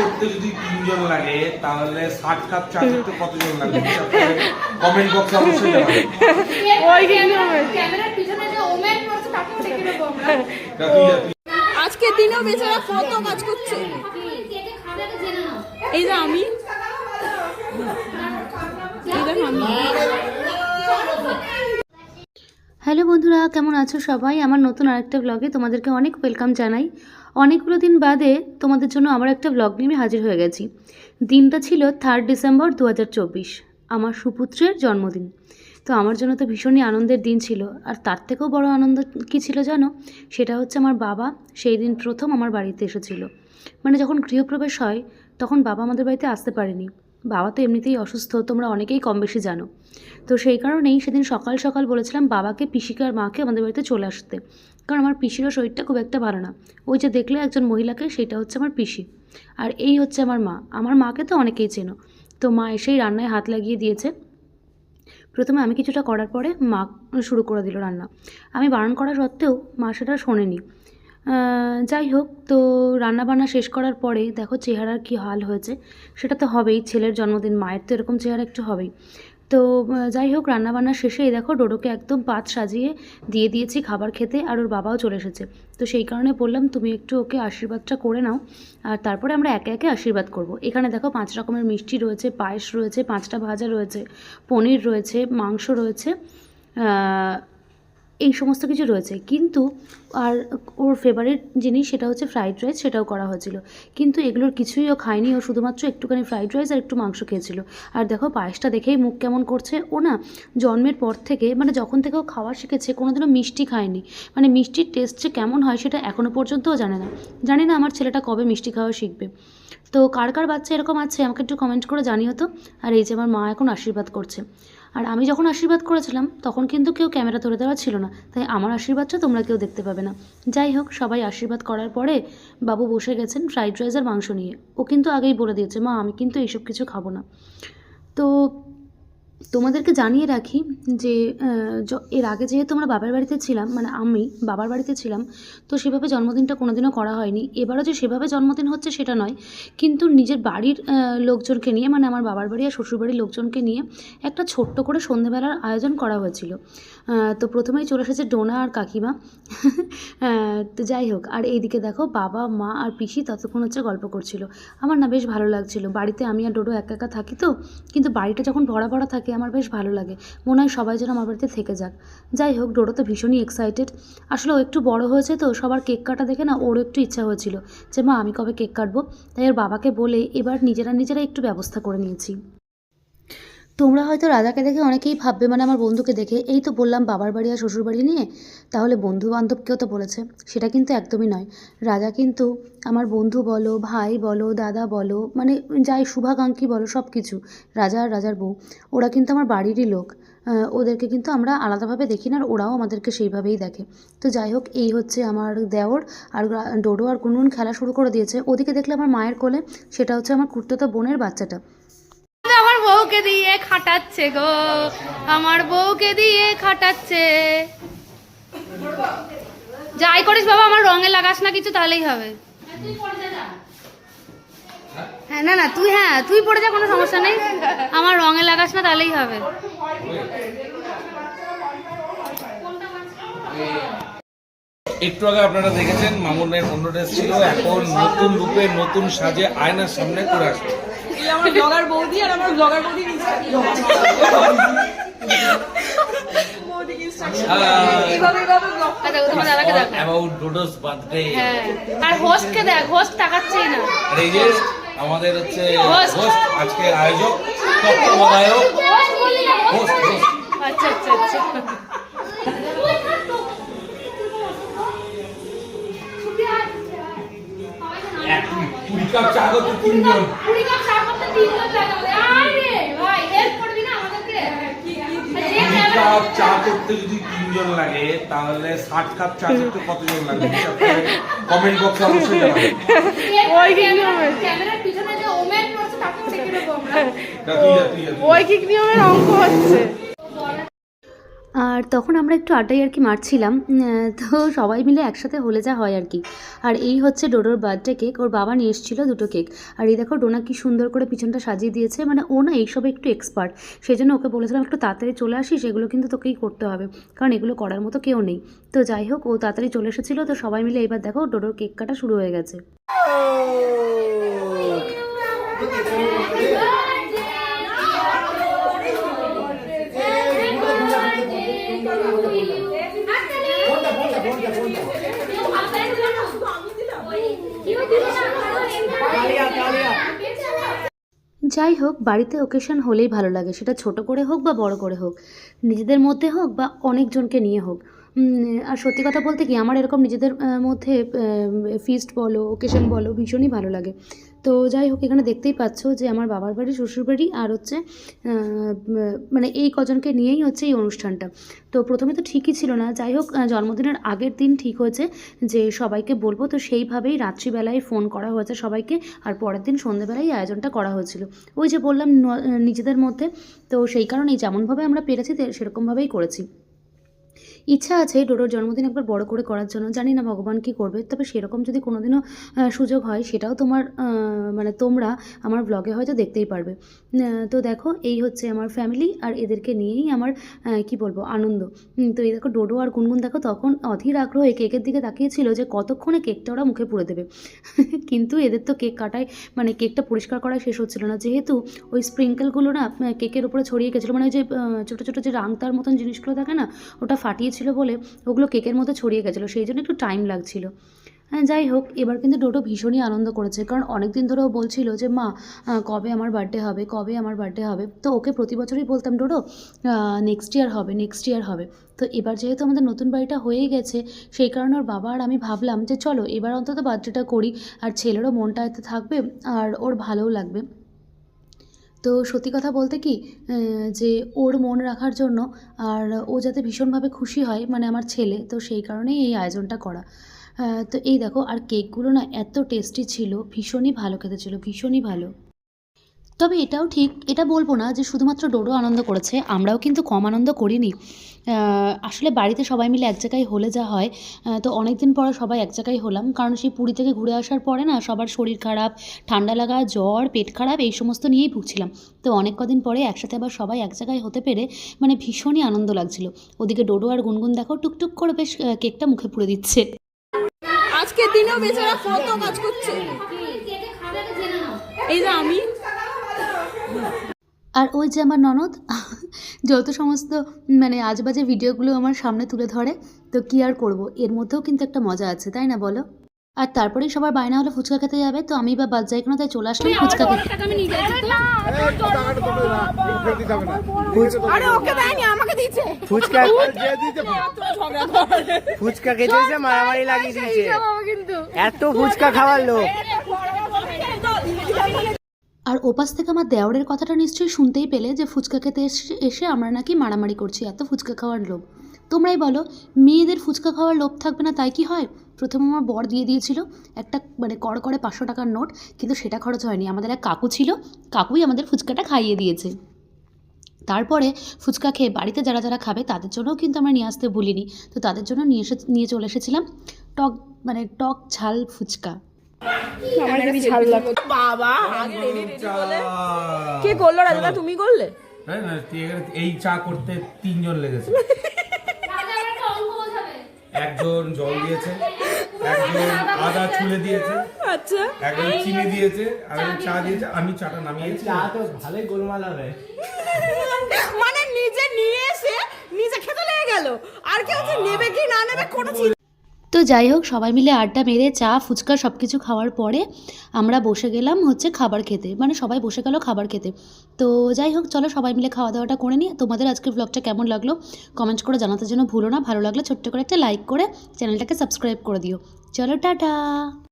করতে যদি তিনজন লাগে, তাহলে ষাট কাপ চা করতে কতজন লাগে? কমেন্ট বক্সে অবশ্যই। আজকে দিনেও বেচারা কত কাজ করছে? এই যে আমি। আমি। হ্যালো বন্ধুরা, কেমন আছো সবাই? আমার নতুন আরেকটা ব্লগে তোমাদেরকে অনেক ওয়েলকাম জানাই। অনেকগুলো দিন বাদে তোমাদের জন্য আমার একটা ব্লগ নিয়ে আমি হাজির হয়ে গেছি। দিনটা ছিল থার্ড ডিসেম্বর দু হাজার চব্বিশ, আমার সুপুত্রের জন্মদিন। তো আমার জন্য তো ভীষণই আনন্দের দিন ছিল। আর তার থেকেও বড় আনন্দ কী ছিল জানো? সেটা হচ্ছে আমার বাবা সেই দিন প্রথম আমার বাড়িতে এসেছিল। মানে যখন গৃহপ্রবেশ হয়, তখন বাবা আমাদের বাড়িতে আসতে পারেনি। বাবা তো এমনিতেই অসুস্থ, তোমরা অনেকেই কম বেশি জানো। তো সেই কারণেই সেদিন সকাল সকাল বলেছিলাম বাবাকে, পিসিকে আর মাকে আমাদের বাড়িতে চলে আসতে। কারণ আমার পিসিরও শরীরটা খুব একটা ভালো না। ওই যে দেখলে একজন মহিলাকে, সেটা হচ্ছে আমার পিসি। আর এই হচ্ছে আমার মা। আমার মাকে তো অনেকেই চেনো। তো মা এসেই রান্নায় হাত লাগিয়ে দিয়েছে। প্রথমে আমি কিছুটা করার পরে মা শুরু করে দিল রান্না। আমি বারণ করা সত্ত্বেও মা সেটা শোনেনি। যাই হোক, তো রান্নাবান্না শেষ করার পরে দেখো চেহারার কি হাল হয়েছে। সেটা তো হবেই, ছেলের জন্মদিন, মায়ের তো এরকম চেহারা একটু হবেই। তো যাই হোক, রান্নাবান্না শেষে দেখো ডোডোকে একদম পাত সাজিয়ে দিয়ে দিয়েছি খাবার খেতে, আর ওর বাবাও চলে এসেছে। তো সেই কারণে বললাম, তুমি একটু ওকে আশীর্বাদটা করে নাও, আর তারপরে আমরা একে একে আশীর্বাদ করব। এখানে দেখো পাঁচ রকমের মিষ্টি রয়েছে, পায়েস রয়েছে, পাঁচটা ভাজা রয়েছে, পনির রয়েছে, মাংস রয়েছে এই সমস্ত কিছু রয়েছে। কিন্তু আর ওর ফেভারিট জিনিস সেটা হচ্ছে ফ্রাইড রাইস সেটাও করা হয়েছিল। কিন্তু এগুলোর কিছুই ও খায়নি। ও শুধুমাত্র একটুখানি ফ্রাইড রাইস আর একটু মাংস খেয়েছিল। আর দেখো, পায়েসটা দেখেই মুখ কেমন করছে। ও না জন্মের পর থেকে মানে যখন থেকে ও খাওয়া শিখেছে, কোনোদিনও মিষ্টি খায়নি। মানে মিষ্টির টেস্ট যে কেমন হয় সেটা এখনও পর্যন্তও জানে না। জানি না আমার ছেলেটা কবে মিষ্টি খাওয়া শিখবে। তো কার কার বাচ্চা এরকম আছে আমাকে একটু কমেন্ট করে জানিও তো। আর এই যে আমার মা এখন আশীর্বাদ করছে। আর আমি যখন আশীর্বাদ করেছিলাম, তখন কিন্তু কেউ ক্যামেরা ধরে দেওয়া ছিল না। তাই আমার আশীর্বাদটা তোমরা কেউ দেখতে পাবে না। যাই হোক, সবাই আশীর্বাদ করার পরে বাবু বসে গেছেন ফ্রাইড রাইস আর মাংস নিয়ে। ও কিন্তু আগেই বলে দিয়েছে, মা, আমি কিন্তু এইসব কিছু খাব না। তো তোমাদেরকে জানিয়ে রাখি যে এর আগে যেহেতু আমরা বাবার বাড়িতে ছিলাম মানে আমি বাবার বাড়িতে ছিলাম, তো সেভাবে জন্মদিনটা কোনোদিনও করা হয়নি। এবারও যে সেভাবে জন্মদিন হচ্ছে সেটা নয়, কিন্তু নিজের বাড়ির লোকজনকে নিয়ে মানে আমার বাবার বাড়ি আর শ্বশুরবাড়ির লোকজনকে নিয়ে একটা ছোট্ট করে সন্ধেবেলার আয়োজন করা হয়েছিল। তো প্রথমেই চলে এসেছে ডোনা আর কাকিমা। তো যাই হোক, আর এইদিকে দেখো বাবা, মা আর পিসি ততক্ষণ হচ্ছে গল্প করছিল। আমার না বেশ ভালো লাগছিল। বাড়িতে আমি আর ডোডো একা একা থাকি তো, কিন্তু বাড়িটা যখন ভরা ভরা থাকে আমার বেশ ভালো লাগে। মনে হয় সবাই যেন আমার বাড়িতে থেকে যাক। যাই হোক ডোরো তো ভীষণই এক্সাইটেড আসলে ও একটু বড় হয়েছে তো, সবার কেক কাটা দেখে না ওর একটু ইচ্ছা হয়েছিল যে, মা, আমি কবে কেক কাটবো? তাই ওর বাবাকে বলে এবার নিজেরা নিজেরা একটু ব্যবস্থা করে নিয়েছি। তোমরা হয়তো রাজাকে দেখে অনেকেই ভাববে মানে আমার বন্ধুকে দেখে, এই তো বললাম বাবার বাড়ি আর শ্বশুর বাড়ি নিয়ে, তাহলে বন্ধু বান্ধবকেও তো বলেছে। সেটা কিন্তু একদমই নয়। রাজা কিন্তু আমার বন্ধু বলো, ভাই বলো, দাদা বলো মানে যাই শুভাকাঙ্ক্ষী বলো, সব কিছু, রাজা আর রাজার বউ, ওরা কিন্তু আমার বাড়িরই লোক। ওদেরকে কিন্তু আমরা আলাদাভাবে দেখি না, আর ওরাও আমাদেরকে সেইভাবেই দেখে। তো যাই হোক, এই হচ্ছে আমার দেওর, আর ডোডো আর গুনগুন খেলা শুরু করে দিয়েছে। ওদিকে দেখলে আমার মায়ের কোলে, সেটা হচ্ছে আমার কুর্তোতা বোনের বাচ্চাটা। আমার বউকে দিয়ে খাটাচ্ছে গো। আমার বউকে দিয়ে খাটাচ্ছে। যাই করিস বাবা, আমার রঙে লাগাস না কিছু, তাহলেই হবে। হ্যাঁ না না, তুই হ্যাঁ তুই পড়ে যা, কোনো সমস্যা নেই। আমার রঙে লাগাস না, তাহলেই হবে। একটু আগে আপনারা দেখেছেন মামুনের অন্য ড্রেস ছিল, এখন নতুন রূপে নতুন সাজে আয়নার সামনে করে আসবে। এই আমার ব্লগার বৌদি আর আমার ব্লগার বৌদি আচ্ছা দেখ অ্যাবাউট ডোডোস হ্যাঁ আর হোস্টকে দেখ হোস্ট তাকাচ্ছেই না আর এই যে আমাদের হচ্ছে হোস্ট আজকে আয়োজক তত্ত্বাবধায়ক হোস্ট আচ্ছা আচ্ছা আচ্ছা এক কাপ চা করতে তিনজন কাপ চা করতে যদি তিনজন লাগে তাহলে ষাট কাপ চা করতে কতজন লাগে কমেন্ট বক্সে অবশ্যই জানাবেন ওই। ঐকিক নিয়মের অঙ্ক হচ্ছে আর তখন আমরা একটু আড্ডাই আর কি মারছিলাম তো সবাই মিলে একসাথে হলে যা হয় আর কি। আর এই হচ্ছে ডোডোর বার্থডে কেক, ওর বাবা নিয়ে এসেছিল দুটো কেক। আর এই দেখো ডোনা কি সুন্দর করে পিছনটা সাজিয়ে দিয়েছে মানে ও না এইসবে একটু এক্সপার্ট সেই জন্য ওকে বলেছিলাম একটু তাড়াতাড়ি চলে আসিস, এগুলো কিন্তু তোকেই করতে হবে, কারণ এগুলো করার মতো কেউ নেই। তো যাই হোক, ও তাড়াতাড়ি চলে এসেছিল, তো সবাই মিলে এবার দেখো ডোডোর কেক কাটা শুরু হয়ে গেছে। যাই হোক, বাড়িতে ওকেশন হলেই ভালো লাগে। সেটা ছোট করে হোক বা বড় করে হোক। নিজেদের মধ্যে হোক বা অনেকজনকে নিয়ে হোক। আর সত্যি কথা বলতে কি, আমার এরকম নিজেদের মধ্যে ফিস্ট বলো ওকেশন বলো, ভীষণই ভালো লাগে। তো যাই হোক, এখানে দেখতেই পাচ্ছ যে আমার বাবার বাড়ি, শ্বশুর বাড়ি আর হচ্ছে মানে এই কজনকে নিয়েই হচ্ছে এই অনুষ্ঠানটা। তো প্রথমে তো ঠিকই ছিল না। যাই হোক জন্মদিনের আগের দিন ঠিক হয়েছে যে সবাইকে বলব, তো সেইভাবেই রাত্রিবেলায় ফোন করা হয়েছে সবাইকে আর পরের দিন সন্ধেবেলায় এই আয়োজনটা করা হয়েছিল। ওই যে বললাম নিজেদের মধ্যে, তো সেই কারণেই যেমনভাবে আমরা পেরেছি সেরকমভাবেই করেছি। ইচ্ছা আছে ডোডোর জন্মদিন একবার বড় করে করার জন্য। জানি না ভগবান কি করবে, তবে সেরকম যদি কোনোদিনও সুযোগ হয়, সেটাও তোমার মানে তোমরা আমার ব্লগে হয়তো দেখতেই পারবে। তো দেখো, এই হচ্ছে আমার ফ্যামিলি আর এদেরকে নিয়েই আমার কি বলব, আনন্দ। তো এই দেখো, ডোডো আর গুনগুন দেখো, তখন অধীর আগ্রহে কেকের দিকে তাকিয়েছিল যে কতক্ষণে কেকটা ওরা মুখে পুরে দেবে। কিন্তু এদের তো কেক কাটায় মানে কেকটা পরিষ্কার করা শেষ হচ্ছিল না। যেহেতু ওই স্প্রিঙ্কেলগুলো না কেকের উপরে ছড়িয়ে গেছিল মানে ওই যে ছোটো ছোটো যে রাংতার মতন জিনিসগুলো থাকে না, ওটা ফাটিয়েছিল বলে ওগুলো কেকের মধ্যে ছড়িয়ে গেছিল, সেই জন্য একটু টাইম লাগছিল। হ্যাঁ যাই হোক, এবার কিন্তু ডোডো ভীষণই আনন্দ করেছে, কারণ অনেক দিন ধরে ও বলছিল যে, মা কবে আমার বার্থডে হবে, কবে আমার বার্থডে হবে? তো ওকে প্রতি বছরই বলতাম, ডোডো নেক্সট ইয়ার হবে নেক্সট ইয়ার হবে। তো এবার যেহেতু আমাদের নতুন বাড়িটা হয়েই গেছে, সেই কারণে ওর বাবা আর আমি ভাবলাম যে, চলো, এবার অন্তত বার্থডেটা করি, আর ছেলেরও মনটা এতে থাকবে, আর ওর ভালোও লাগবে। তো সত্যি কথা বলতে কি যে ওর মন রাখার জন্য আর ও যাতে ভীষণভাবে খুশি হয় মানে আমার ছেলে, তো সেই কারণেই এই আয়োজনটা করা। তো এই দেখো, আর কেকগুলো না এত টেস্টি ছিল, ভীষণই ভালো খেতে ছিল, ভীষণই ভালো। তবে এটাও ঠিক, এটা বলব না যে শুধুমাত্র ডোডো আনন্দ করেছে, আমরাও কিন্তু কম আনন্দ করিনি। আসলে বাড়িতে সবাই মিলে এক জায়গায় হলে যা হয় তো অনেক দিন পরে সবাই এক জায়গায় হলাম, কারণ সেই পুরী থেকে ঘুরে আসার পরে না সবার শরীর খারাপ, ঠান্ডা লাগা, জ্বর, পেট খারাপ, এই সমস্ত নিয়েই ভুগছিলাম। তো অনেক কদিন পরে একসাথে আবার সবাই এক জায়গায় হতে পেরে মানে ভীষণই আনন্দ লাগছিল। ওদিকে ডোডো আর গুনগুন দেখো টুকটুক করে বেশ কেকটা মুখে পুড়ে দিচ্ছে। আজকের দিনেও বেচারা কত কাজ করছে। এই যে আমি আর ওই যে আমার ননদ যত সমস্ত মানে আজবাজে ভিডিওগুলো আমার সামনে তুলে ধরে তো কি আর করব? এর মধ্যেও কিন্তু একটা মজা আছে তাই না বলো? আর তারপরেই সবার বায়না হলো ফুচকা খেতে যাবে তো আমি বা বাদ যাই কেন তাই চলে আসলাম ফুচকা খেতে। ফুচকা করে মারামারি লাগিয়ে দিয়েছে। এত ফুচকা খাওয়ার লোক। আর ওপাশ থেকে আমার দেওরের কথাটা নিশ্চয়ই শুনতেই পেলে যে ফুচকা খেতে এসে এসে আমরা নাকি মারামারি করছি, এত ফুচকা খাওয়ার লোভ। তোমরাই বলো, মেয়েদের ফুচকা খাওয়ার লোভ থাকবে না তাই কি হয়? প্রথমে আমার বর দিয়ে দিয়েছিল একটা মানে কড় করে পাঁচশো টাকার নোট, কিন্তু সেটা খরচ হয়নি। আমাদের এক কাকু ছিল, কাকুই আমাদের ফুচকাটা খাইয়ে দিয়েছে। তারপরে ফুচকা খেয়ে বাড়িতে যারা যারা খাবে, তাদের জন্যও কিন্তু আমরা নিয়ে আসতে ভুলিনি। তো তাদের জন্য নিয়ে এসে, নিয়ে চলে এসেছিলাম টক মানে টক ঝাল ফুচকা। আমার ঝাল বাবা কে করল রাজা তুমি করলে? এই চা করতে তিনজন লেগেছে। একজন জল দিয়েছে একজন আদা ছুলে দিয়েছে আচ্ছা। একজন চিনি দিয়েছে একজন চা দিয়েছে আমি চাটা নামিয়েছি। চা তো ভালোই গোলমাল হবে। মানে নিজে নিয়ে এসে নিজে খেতে লেগে গেল। আর কেউ নেবে কি না নেবে কোনো যাই হোক, সবাই মিলে আড্ডা মেরে চা, ফুচকা সব কিছু খাওয়ার পরে আমরা বসে গেলাম হচ্ছে খাবার খেতে। মানে সবাই বসে গেল খাবার খেতে। তো যাই হোক, চলো সবাই মিলে খাওয়া দাওয়াটা করে নিই। তোমাদের আজকের ব্লগটা কেমন লাগল? কমেন্ট করে জানাতে যেন ভুলো না। ভালো লাগলে ছোট্ট করে একটা লাইক করে চ্যানেলটাকে সাবস্ক্রাইব করে দিও। চলো, টাটা!